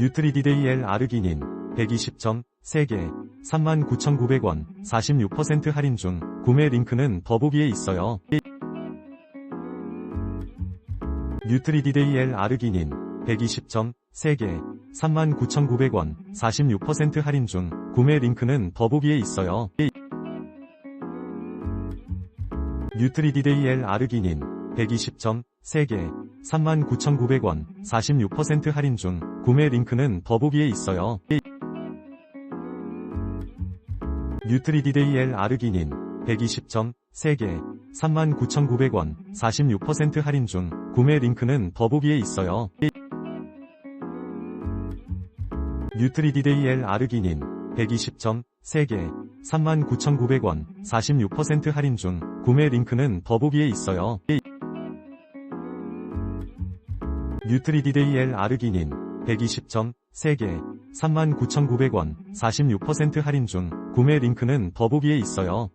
뉴트리디데이 L 아르기닌 120점 3개 39,900원 46% 할인 중 구매 링크는 더보기에 있어요. 뉴트리디데이 L 아르기닌 120점 3개 39,900원 46% 할인 중 구매 링크는 더보기에 있어요. 뉴트리디데이 L 아르기닌 120점 3개 39,900원 46% 할인 중 구매 링크는 더보기에 있어요. 뉴트리디데이 L 아르기닌 120점 3개 39,900원 46% 할인 중 구매 링크는 더보기에 있어요. 뉴트리디데이 L 아르기닌 120점 3개 39,900원 46% 할인 중 구매 링크는 더보기에 있어요. 뉴트리디데이 L 아르기닌 120점 3개 39,900원 46% 할인 중 구매 링크는 더보기에 있어요.